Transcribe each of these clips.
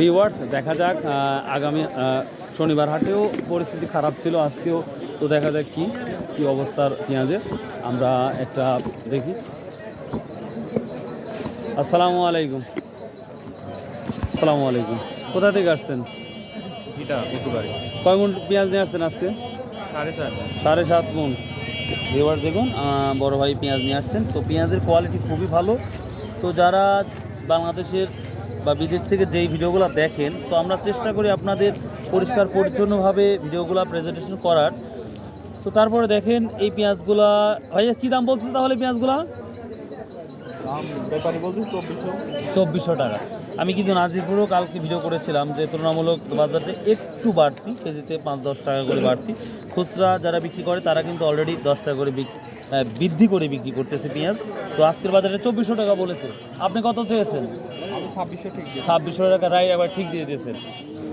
Viewers দেখা যাক আগামী শনিবার হাটেও পরিস্থিতি খারাপ ছিল আজকেও তো দেখা যাক কি কি অবস্থার পেঁয়াজের। আমরা একটা দেখি। আসসালামু আলাইকুম। আসসালামু আলাইকুম। কোথা থেকে আসছেন? এটা কয় মন পেঁয়াজ নিয়ে আসছেন আজকে? সাড়ে চার সাড়ে সাত মন। এবার দেখুন বড় ভাই পেঁয়াজ নিয়ে আসছেন। তো পেঁয়াজের কোয়ালিটি খুবই ভালো। তো যারা বাংলাদেশের বা বিদেশ থেকে যেই ভিডিওগুলো দেখেন তো আমরা চেষ্টা করি আপনাদের পরিষ্কার পরিচ্ছন্নভাবে ভিডিওগুলো প্রেজেন্টেশন করার। তো তারপরে দেখেন এই পেঁয়াজগুলা ভাইয়া কী দাম বলছে তাহলে পেঁয়াজগুলা? চব্বিশশো। টাকা। আমি কিন্তু নাজিরপুরেও কালকে ভিডিও করেছিলাম যে তুলনামূলক বাজারে একটু বাড়তি কেজিতে পাঁচ দশ টাকা করে বাড়তি। খুচরা যারা বিক্রি করে তারা কিন্তু অলরেডি দশ টাকা করে বৃদ্ধি করে বিক্রি করতেছে পেঁয়াজ। তো আজকের বাজারে চব্বিশশো টাকা বলেছে। আপনি কত চেয়েছেন? ছাব্বিশশো টাকা রায় আবার ঠিক দিয়ে দিয়েছেন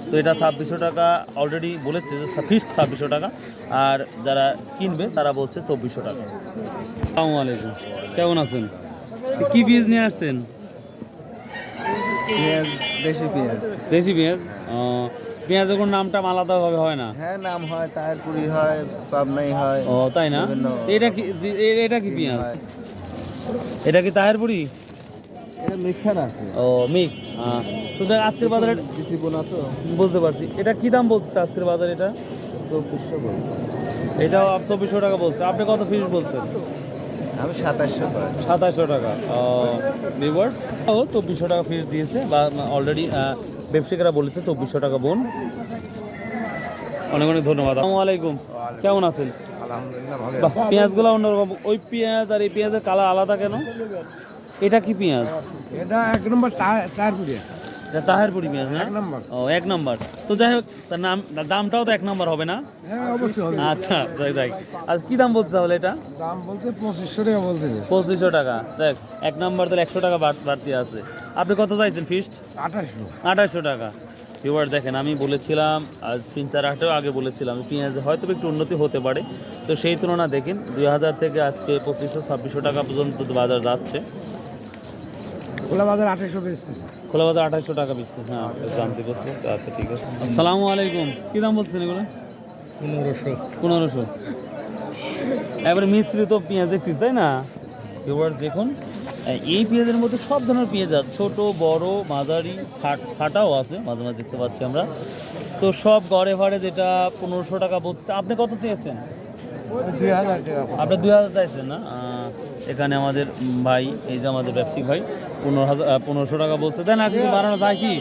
তো এটা ছাব্বিশশো টাকা অলরেডি বলেছে যে ফিক্সড ছাব্বিশশো টাকা। আর যারা কিনবে তারা বলছে চব্বিশশো টাকা। আসসালামু আলাইকুম। কেমন আছেন? তো কি বীজ নিয়ে আসছেন? পেঁয়াজ দেশি পেঁয়াজ। দেশি পেঁয়াজ? পেঁয়াজের কোনো নামটা আলাদাভাবে হয় না? হ্যাঁ নাম হয় তায়ারপুরি হয় পাবনাই হয় ও তাই না? এটা কি এটা কি পেঁয়াজ? এটা কি তাহেরপুরি ও মিক্স তো দেখ আজকের বাজারে বুঝতে পারছি। এটা কি দাম বলছে আজকের বাজারে এটা? চব্বিশশো বলছে। এটাও চব্বিশশো টাকা বলছে। আপনি কত ফিস বলছেন? আমি সাতাশশো টাকা। ভিউয়ার্স ও চব্বিশশো টাকা ফিস দিয়েছে। বা অলরেডি ব্যবসায়ীরা বলেছে চব্বিশশো টাকা বোন। অনেক অনেক ধন্যবাদ। আসসালামু আলাইকুম। কেমন আছেন? আলহামদুলিল্লাহ ভালো পেঁয়াজগুলো অন্যরকম। ওই পেঁয়াজ আর এই পেঁয়াজের কালার আলাদা কেন? এটা কি পেঁয়াজ? এটা এক নম্বর তায়ারপুরি এটা তাহেরপুরি পেঁয়াজ না? এক নম্বর। ও এক নম্বর। তো যাই হোক তার নাম দামটাও তো এক নম্বর হবে না? হ্যাঁ অবশ্যই হবে। আচ্ছা যাই যাই। আর কি দাম বলছে তাহলে এটা? দাম বলতে পঁচিশশো টাকা বলতেছে পঁচিশশো টাকা। দেখ এক নম্বর তাহলে একশো টাকা বাড়তি আছে। আপনি কত চাইছেন ফিস্ট আঠাশশো। আঠাশশো টাকা। এবার দেখেন আমি বলেছিলাম আজ তিন চার হাটেও আগে বলেছিলাম পেঁয়াজ হয়তো একটু উন্নতি হতে পারে। তো সেই তুলনা দেখেন দুই হাজার থেকে আজকে পঁচিশশো ছাব্বিশশো টাকা পর্যন্ত বাজার যাচ্ছে। খোলা বাজার আঠাশশো বেচতেছে খোলা বাজার আঠাশশো টাকা হ্যাঁ জানতে পারছি আচ্ছা ঠিক আছে। আসসালামু আলাইকুম। কী দাম বলছেন এগুলো? পনেরোশো। পনেরোশো। এবারে মিস্ত্রি তো পেঁয়াজ দেখছি তাই না? ভিউয়ার্স দেখুন। এই পেঁয়াজের মধ্যে সব ধরনের পেঁয়াজ আছে ছোট বড় মাঝারি ফাট ফাটাও আছে মাঝে মাঝে দেখতে পাচ্ছি আমরা। তো সব গড়ে ভাড়ে যেটা পনেরোশো টাকা বলছে আপনি কত চেয়েছেন? দুই হাজার টাকা। আপনি দুই হাজার চাইছেন না? এখানে আমাদের ভাই, এই যে আমাদের ব্যবসায়িক ভাই, পনেরো হাজার পনেরোশো টাকা বলছে। তাই না কিছু বাড়ানো যায় কি?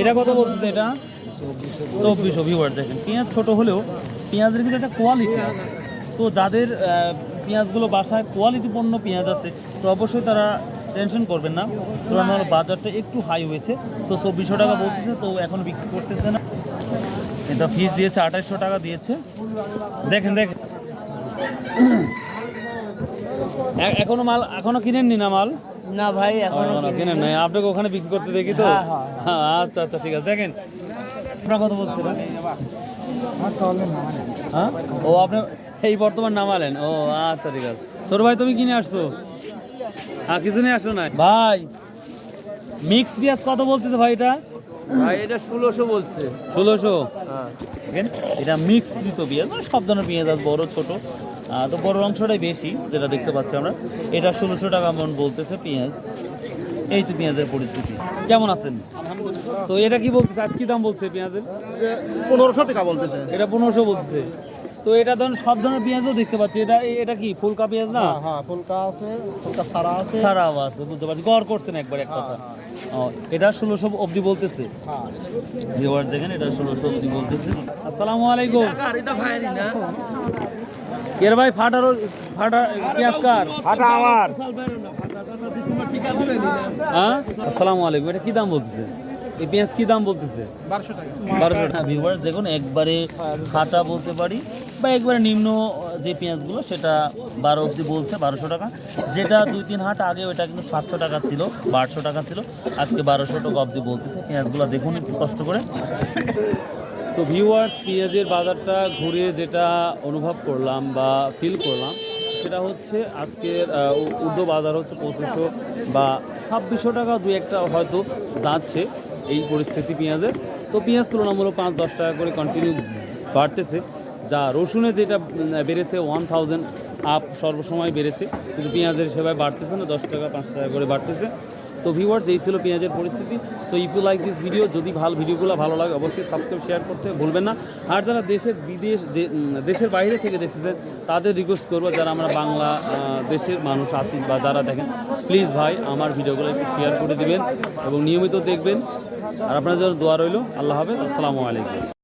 এটা কত বলতেছে এটা? চব্বিশশো ভিউয়ার দেখেন। পেঁয়াজ ছোট হলেও পেঁয়াজের কিন্তু একটা কোয়ালিটি আছে। তো যাদের পেঁয়াজগুলো বাসায় কোয়ালিটি পণ্য পেঁয়াজ আছে, তো অবশ্যই তারা টেনশন করবেন না। তুলনামূলক বাজারটা একটু হাই হয়েছে, তো চব্বিশশো টাকা বলতেছে, তো এখন বিক্রি করতেছে না। এটা ফিস দিয়েছে আঠাশশো টাকা দিয়েছে। দেখেন দেখেন। এখনও মাল এখনও কিনেননি না মাল? না ভাই এখন কিনেন। নাই। আপনাকে ওখানে বিক্রি করতে দেখি তো? হ্যাঁ, হ্যাঁ, হ্যাঁ। আচ্ছা আচ্ছা ঠিক আছে। দেখেন আপনার কথা বলছিলেন হ্যাঁ? ও আপনি এই বর্তমান নামালেন। ও আচ্ছা ঠিক আছে। ছোট ভাই তুমি কিনে আসছো? হ্যাঁ কিছু নিয়ে আসো না ভাই মিক্স পেঁয়াজ কত বলতেছে ভাই এটা? ভাই এটা ষোলোশো বলছে। ষোলোশো? হ্যাঁ। এটা মিক্স তো পেঁয়াজ মানে সব ধরনের পেঁয়াজ আছে বড় ছোট। আহ, তো বড় অংশটাই বেশি যেটা দেখতে পাচ্ছি আমরা। এটা ষোলোশো টাকা মন বলতেছে পেঁয়াজ। এই তো পেঁয়াজের পরিস্থিতি। কেমন আছেন? তো এটা কি বলতেছে? আজ কি দাম বলছে পেঁয়াজের? পনেরোশো টাকা বলতেছে। এটা পনেরোশো বলতেছে। তো এটা ধরুন সব ধরনের পেঁয়াজও দেখতে পাচ্ছি। এটা এটা কি ফুলকা পেঁয়াজ না? হ্যাঁ ফুলকা আছে ফুলকা সারা আছে। সারাও আছে বুঝতে পারছি। গড় করছেন একবার এক কথা। এটা ষোলোশো অবধি বলতেছে। হ্যাঁ। ভিউয়ার দেখেন এটা ষোলোশো অবধি বলতেছে। আসসালামু আলাইকুম। এর ভাই ফাটারও ফাটা পেঁয়াজ কার? হাটা আমার। হ্যাঁ? আসসালামু আলাইকুম এটা কি দাম বলতেছে? এই পেঁয়াজ কি দাম বলতেছে? বারোশো টাকা। বারোশো টাকা। ভিউয়ার্স দেখুন একবারে ফাটা বলতে পারি বা একবারে নিম্ন যে পেঁয়াজগুলো সেটা বারো অবধি বলছে বারোশো টাকা। যেটা দুই তিন হাট আগে ওটা কিন্তু সাতশো টাকা ছিল বারোশো টাকা ছিল। আজকে বারোশো টাকা অবধি বলতেছে পেঁয়াজগুলো দেখুন একটু কষ্ট করে। তো ভিউয়ার্স পেঁয়াজের বাজারটা ঘুরে যেটা অনুভব করলাম বা ফিল করলাম সেটা হচ্ছে আজকের উর্দু বাজার হচ্ছে পঁচিশশো বা ছাব্বিশশো টাকা দুই একটা হয়তো যাচ্ছে। এই পরিস্থিতি পেঁয়াজের। তো পেঁয়াজ তুলনামূলক পাঁচ, দশ টাকা করে কন্টিনিউ বাড়তেছে। যা রসুনে যেটা বেড়েছে ওয়ান থাউজেন্ড আপ সর্বসময় বেড়েছে। কিন্তু পেঁয়াজের সেবায় বাড়তেছে না, দশ টাকা, পাঁচ টাকা করে বাড়তেছে। তো ভিউয়ার্স এই ছিল পেঁয়াজের পরিস্থিতি। So if you like this video যদি ভালো ভিডিওগুলো ভালো লাগে, অবশ্যই সাবস্ক্রাইব শেয়ার করতে ভুলবেন না। আর যারা দেশের বিদেশ দেশের বাইরে থেকে দেখতেছেন, তাদের রিকোয়েস্ট করব, যারা আমরা বাংলা দেশের মানুষ আছি বা যারা দেখেন প্লিজ ভাই, আমার ভিডিওগুলো একটু শেয়ার করে দিবেন এবং নিয়মিত দেখবেন। আর আপনার জন্য দোয়া রইল। আল্লাহ হাফেজ। আসসালামু আলাইকুম।